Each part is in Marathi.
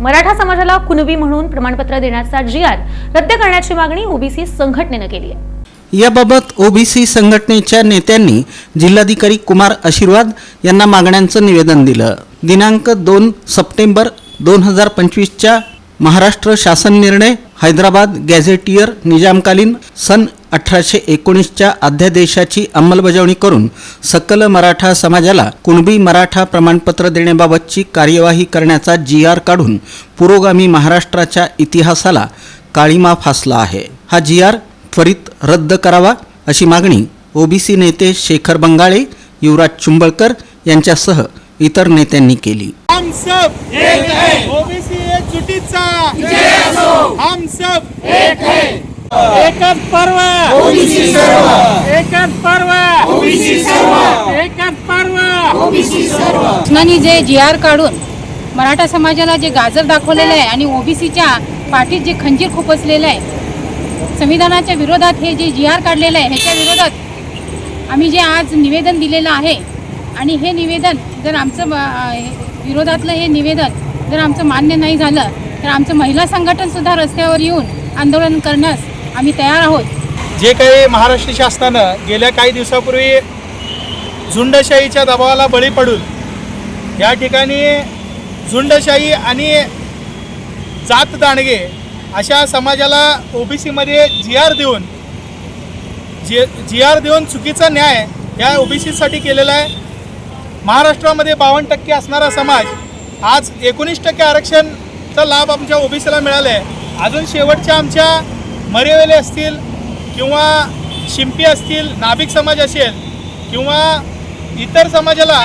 मराठा समाजाला कुणबी म्हणून प्रमाणपत्र देण्याचा जी आर रद्द करण्याची मागणी ओबीसी संघटनेनं केली आहे. याबाबत ओबीसी संघटनेच्या नेत्यांनी जिल्हाधिकारी कुमार आशीर्वाद यांना मागण्यांचं निवेदन दिलं. दिनांक दोन सप्टेंबर दोन हजार पंचवीसच्या महाराष्ट्र शासन निर्णय हैदराबाद गॅझेटियर निजामकालीन सन अठराशे एकोणीसच्या अध्यादेशाची अंमलबजावणी करून सकल मराठा समाजाला कुणबी मराठा प्रमाणपत्र देण्याबाबतची कार्यवाही करण्याचा जी आर काढून पुरोगामी महाराष्ट्राच्या इतिहासाला काळीमा फासला आहे. हा जी आर त्वरित रद्द करावा अशी मागणी ओबीसी नेते शेखर बंगाळे युवराज चुंबळकर यांच्यासह इतर नेत्यांनी केली. हम सब एक है ओबीसी एकजुटीचा हम सब एक है. एकच पर्व. ओबीसी सर्व. एकच पर्व. ओबीसी सर्व. एकच पर्व. ओबीसी सर्व. शासनाने जे जी आर काढून मराठा समाजाला जे गाजर दाखवलेलं आहे आणि ओबीसीच्या पाठीत जे खंजीर खुपसलेलं आहे संविधानाच्या विरोधात हे जे जी आर काढलेलं आहे ह्याच्या विरोधात आम्ही जे आज निवेदन दिलेलं आहे आणि हे निवेदन जर आमचं हे- विरोधातलं हे निवेदन जर आमचं मान्य नाही झालं तर आमचं महिला संघटनसुद्धा रस्त्यावर येऊन आंदोलन करण्यास आम्ही तयार आहोत. जे काही महाराष्ट्र शासनानं गेल्या काही दिवसापूर्वी झुंडशाहीच्या दबावाला बळी पडून या ठिकाणी झुंडशाही आणि जात दांडगे अशा समाजाला ओबीसीमध्ये जी आर देऊन जी जी आर देऊन चुकीचा न्याय या ओबीसीसाठी केलेला आहे. महाराष्ट्रामध्ये बावन्न टक्के असणारा समाज आज एकोणीस टक्के आरक्षणचा लाभ आमच्या ओबीसीला मिळाला आहे अजून शेवटच्या आमच्या मरेवेले असतील किंवा शिंपी असतील नाभिक समाज असेल किंवा इतर समाजाला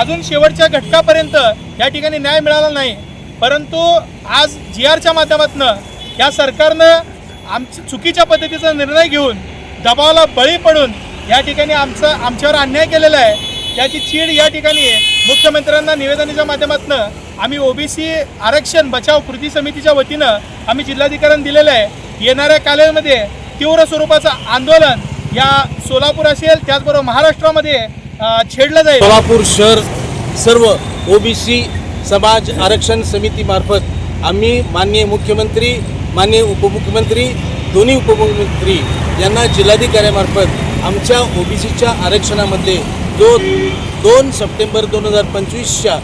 अजून शेवटच्या घटकापर्यंत या ठिकाणी न्याय मिळाला नाही. परंतु आज जी आरच्या माध्यमातून या सरकारनं आम चुकीच्या पद्धतीचा निर्णय घेऊन दबावाला बळी पडून या ठिकाणी आमचं आमच्यावर अन्याय केलेला आहे. त्याची चीड या ठिकाणी मुख्यमंत्र्यांना निवेदनाच्या माध्यमातून आम्ही ओबीसी आरक्षण बचाव कृती समितीच्या वतीनं आम्ही जिल्हाधिकाऱ्यांना दिलेलं आहे. येणाऱ्या कालावधीमध्ये तीव्र स्वरूपाचं आंदोलन या सोलापूर असेल त्याचबरोबर महाराष्ट्रामध्ये छेडलं जाईल. सोलापूर शहर सर्व ओबीसी समाज आरक्षण समितीमार्फत आम्ही माननीय मुख्यमंत्री माननीय उपमुख्यमंत्री दोन्ही उपमुख्यमंत्री यांना जिल्हाधिकाऱ्यामार्फत आमच्या ओबीसीच्या आरक्षणामध्ये जो दोन सप्टेंबर दोन हजार पंचवीसच्या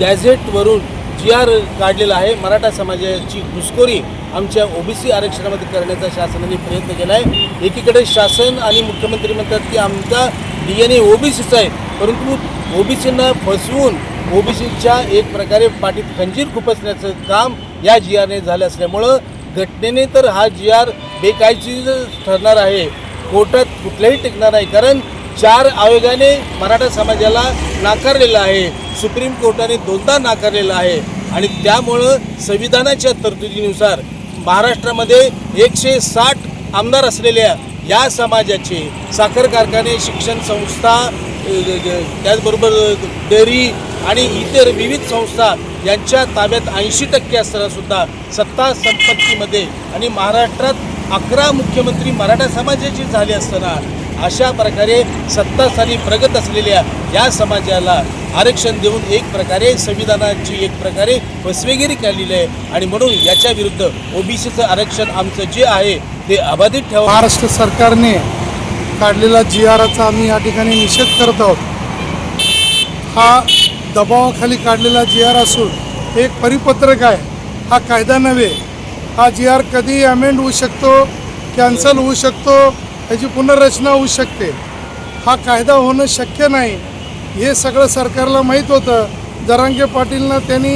गॅझेटवरून जी आर काढलेला आहे मराठा समाजाची घुसखोरी आमच्या ओबीसी आरक्षणामध्ये करण्याचा शासनाने प्रयत्न केला आहे एकीकडे शासन आणि मुख्यमंत्री म्हणतात की आमचा डी एन ए ओबीसीचा आहे परंतु ओबीसींना फसवून ओबीसीच्या एक प्रकारे पाठीत खंजीर खुपसण्याचं काम या जी आरने झालं असल्यामुळं घटनेने तर हा जी आर बेकायची ठरणार आहे. कोर्टात कुठल्याही टिकणार नाही. कारण चार आयोगाने मराठा समाजाला नाकारलेलं आहे. सुप्रीम कोर्टाने दोनदा नाकारलेलं आहे. आणि त्यामुळं संविधानाच्या तरतुदीनुसार महाराष्ट्रामध्ये एकशे साठ आमदार असलेल्या या समाजाचे साखर कारखाने शिक्षण संस्था त्याचबरोबर डेअरी आणि इतर विविध संस्था यांच्या ताब्यात ऐंशी टक्के असताना सुद्धा सत्ता संपत्तीमध्ये आणि महाराष्ट्रात अकरा मुख्यमंत्री मराठा समाजाचे झाले असताना अशा प्रकारे सत्तास्थानी प्रगत असलेल्या या समाजाला आरक्षण देऊन एक प्रकारे संविधानाची एक प्रकारे फसवेगिरी केलेली आहे. आणि म्हणून याच्या विरुद्ध ओबीसीचं आरक्षण आमचं जे आहे ते अबाधित ठेवा महाराष्ट्र सरकारने काढलेला जी आरचा आम्ही या ठिकाणी निषेध करत आहोत. हा दबावाखाली काढलेला जी आर असून हे एक परिपत्रक आहे. हा कायदा नव्हे हा जी आर कधी अमेंड होऊ शकतो कॅन्सल होऊ शकतो त्याची पुनर्रचना होऊ शकते. हा कायदा होणं शक्य नाही. हे सगळं सरकारला माहीत होतं. जरांगे पाटीलनं त्यांनी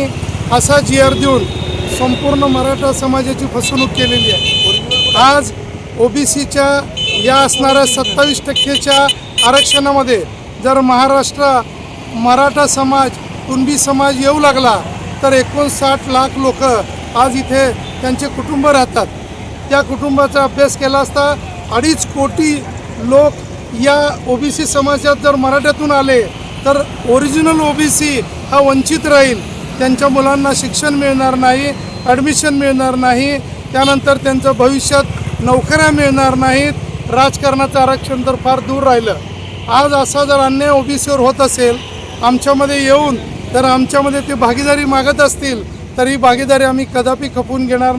असा जी आर देऊन संपूर्ण मराठा समाजाची फसवणूक केलेली आहे. आज ओ बी सीच्या या असणाऱ्या सत्तावीस टक्केच्या आरक्षणामध्ये जर महाराष्ट्र मराठा समाज कुणबी समाज येऊ लागला तर एकोणसाठ लाख लोक आज इथे त्यांचे कुटुंब राहतात. त्या कुटुंबाचा अभ्यास केला असता अडीच कोटी लोक या ओबीसी समाजात जर मराठ्यातून आले तर ओरिजिनल ओबीसी हा वंचित राहील. त्यांच्या मुलांना शिक्षण मिळणार नाही ॲडमिशन मिळणार नाही त्यानंतर त्यांचं भविष्यात नोकऱ्या मिळणार नाहीत. राजकारणाचं आरक्षण तर फार दूर राहिलं. आज असा जर अन्याय ओबीसीवर होत असेल आमच्यामध्ये येऊन तर आमच्यामध्ये ते भागीदारी मागत असतील तर ही भागीदारी आम्ही कदापि खपून घेणार